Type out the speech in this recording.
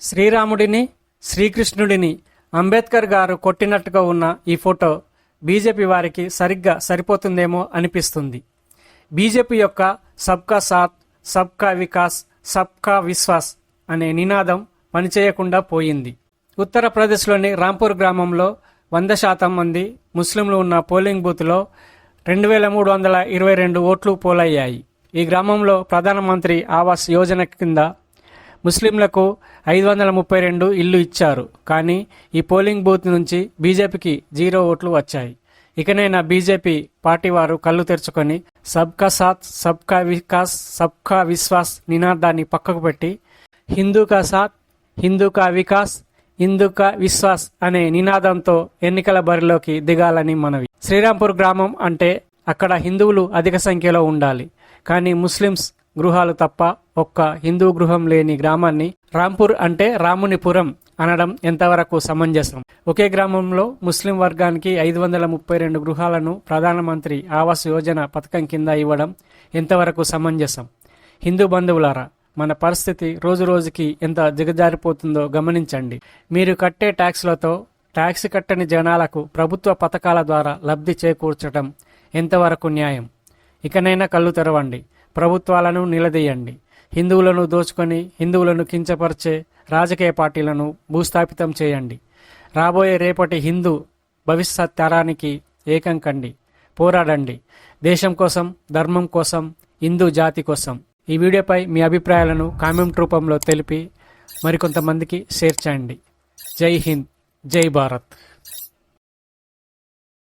శ్రీరాముడిని శ్రీకృష్ణుడిని అంబేద్కర్ గారు కొట్టినట్టుగా ఉన్న ఈ ఫోటో బీజేపీ వారికి సరిగ్గా సరిపోతుందేమో అనిపిస్తుంది. బీజేపీ యొక్క సబ్కా సాత్ సబ్కా వికాస్ సబ్కా విశ్వాస్ అనే నినాదం పనిచేయకుండా పోయింది. ఉత్తరప్రదేశ్లోని రాంపూర్ గ్రామంలో వంద శాతం మంది ముస్లింలు ఉన్న పోలింగ్ బూత్లో రెండు వేల మూడు వందల ఇరవై రెండు ఓట్లు పోలయ్యాయి. ఈ గ్రామంలో ప్రధానమంత్రి ఆవాస్ యోజన కింద ముస్లింలకు ఐదు వందల ముప్పై రెండు ఇల్లు ఇచ్చారు. కానీ ఈ పోలింగ్ బూత్ నుంచి బీజేపీకి జీరో ఓట్లు వచ్చాయి. ఇకనైనా బీజేపీ పార్టీ వారు కళ్ళు తెరుచుకొని సబ్కా సాత్ సబ్కా వికాస్ సబ్కా విశ్వాస్ నినాదాన్ని పక్కకు పెట్టి హిందూ కా సాత్ హిందూ కా వికాస్ హిందూ కా విశ్వాస్ అనే నినాదంతో ఎన్నికల బరిలోకి దిగాలని మనవి. శ్రీరాంపూర్ గ్రామం అంటే అక్కడ హిందువులు అధిక సంఖ్యలో ఉండాలి. కానీ ముస్లిమ్స్ గృహాలు తప్ప ఒక్క హిందూ గృహం లేని గ్రామాన్ని రాంపూర్ అంటే రామునిపురం అనడం ఎంతవరకు సమంజసం? ఒకే గ్రామంలో ముస్లిం వర్గానికి ఐదు వందల ముప్పై రెండు గృహాలను ప్రధానమంత్రి ఆవాస్ యోజన పథకం కింద ఇవ్వడం ఎంతవరకు సమంజసం? హిందూ బంధువులారా మన పరిస్థితి రోజు రోజుకి ఎంత దిగజారిపోతుందో గమనించండి. మీరు కట్టే ట్యాక్స్లతో ట్యాక్స్ కట్టని జనాలకు ప్రభుత్వ పథకాల ద్వారా లబ్ధి చేకూర్చడం ఎంతవరకు న్యాయం? ఇకనైనా కళ్ళు తెరవండి. ప్రభుత్వాలను నిలదీయండి. హిందువులను దోచుకొని హిందువులను కించపరిచే రాజకీయ పార్టీలను భూస్థాపితం చేయండి. రాబోయే రేపటి హిందూ భవిష్యత్ తరానికి ఏకం కండి. పోరాడండి. దేశం కోసం ధర్మం కోసం హిందూ జాతి కోసం. ఈ వీడియోపై మీ అభిప్రాయాలను కామెంట్ రూపంలో తెలిపి మరికొంతమందికి షేర్ చేయండి. జై హింద్. జై భారత్.